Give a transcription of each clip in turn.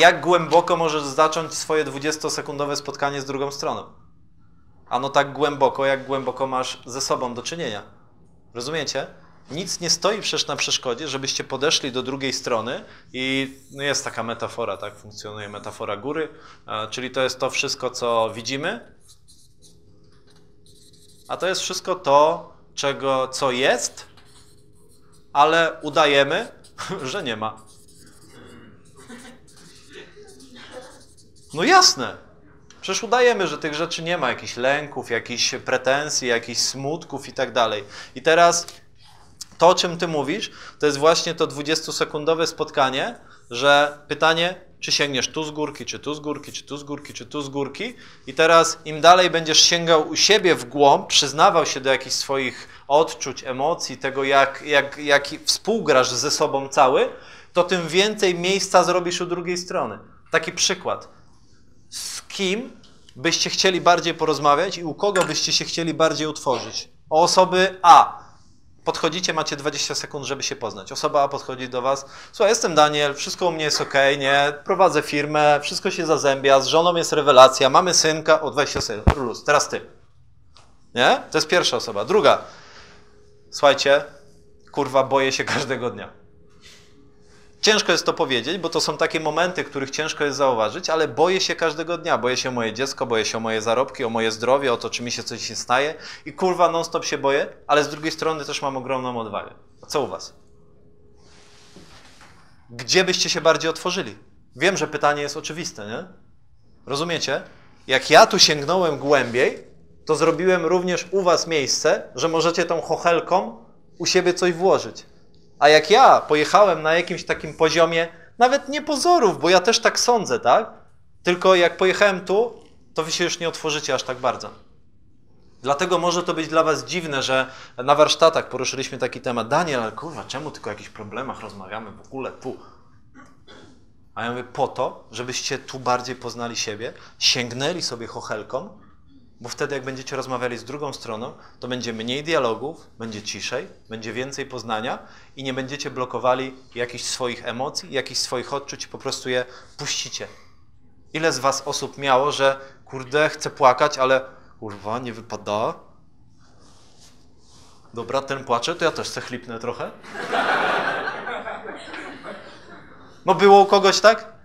Jak głęboko możesz zacząć swoje 20-sekundowe spotkanie z drugą stroną? Ano tak głęboko, jak głęboko masz ze sobą do czynienia. Rozumiecie? Nic nie stoi przecież na przeszkodzie, żebyście podeszli do drugiej strony i no jest taka metafora, tak funkcjonuje metafora góry, czyli to jest to wszystko, co widzimy, a to jest wszystko to, czego, co jest, ale udajemy, że nie ma. No jasne. Przecież udajemy, że tych rzeczy nie ma, jakichś lęków, jakichś pretensji, jakichś smutków i tak dalej. I teraz to, o czym ty mówisz, to jest właśnie to 20-sekundowe spotkanie, że pytanie, czy sięgniesz tu z górki, czy tu z górki, czy tu z górki, czy tu z górki. I teraz im dalej będziesz sięgał u siebie w głąb, przyznawał się do jakichś swoich odczuć, emocji, tego jak, jak, jak współgrasz ze sobą cały, to tym więcej miejsca zrobisz u drugiej strony. Taki przykład. Kim byście chcieli bardziej porozmawiać i u kogo byście się chcieli bardziej utworzyć? O osoby A podchodzicie, macie 20 sekund, żeby się poznać. Osoba A podchodzi do was, słuchaj, jestem Daniel, wszystko u mnie jest ok, nie, prowadzę firmę, wszystko się zazębia, z żoną jest rewelacja, mamy synka, o 20 sekund, luz, teraz ty. Nie? To jest pierwsza osoba. Druga, słuchajcie, kurwa, boję się każdego dnia. Ciężko jest to powiedzieć, bo to są takie momenty, których ciężko jest zauważyć, ale boję się każdego dnia. Boję się o moje dziecko, boję się o moje zarobki, o moje zdrowie, o to, czy mi się coś się staje. I kurwa, non-stop się boję, ale z drugiej strony też mam ogromną odwagę. Co u was? Gdzie byście się bardziej otworzyli? Wiem, że pytanie jest oczywiste, nie? Rozumiecie? Jak ja tu sięgnąłem głębiej, to zrobiłem również u was miejsce, że możecie tą chochelką u siebie coś włożyć. A jak ja pojechałem na jakimś takim poziomie, nawet nie pozorów, bo ja też tak sądzę, tak? Tylko jak pojechałem tu, to wy się już nie otworzycie aż tak bardzo. Dlatego może to być dla was dziwne, że na warsztatach poruszyliśmy taki temat. Daniel, ale kurwa, czemu tylko o jakichś problemach rozmawiamy w ogóle tu? A ja mówię, po to, żebyście tu bardziej poznali siebie, sięgnęli sobie chochelką bo wtedy, jak będziecie rozmawiali z drugą stroną, to będzie mniej dialogów, będzie ciszej, będzie więcej poznania i nie będziecie blokowali jakichś swoich emocji, jakichś swoich odczuć, po prostu je puścicie. Ile z Was osób miało, że kurde, chcę płakać, ale kurwa, nie wypada. Dobra, ten płacze, to ja też chcę chlipnę trochę. No było u kogoś tak?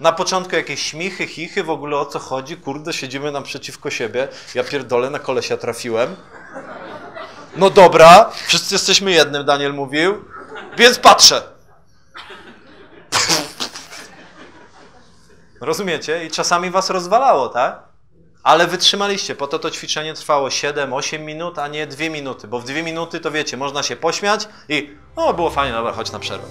Na początku jakieś śmichy, chichy, w ogóle o co chodzi? Kurde, siedzimy naprzeciwko siebie. Ja pierdolę, na kolesia trafiłem. No dobra, wszyscy jesteśmy jednym, Daniel mówił, więc patrzę. Rozumiecie? I czasami was rozwalało, tak? Ale wytrzymaliście, po to to ćwiczenie trwało 7-8 minut, a nie 2 minuty, bo w 2 minuty to wiecie, można się pośmiać i o, było fajnie, dobra, chodź na przerwę.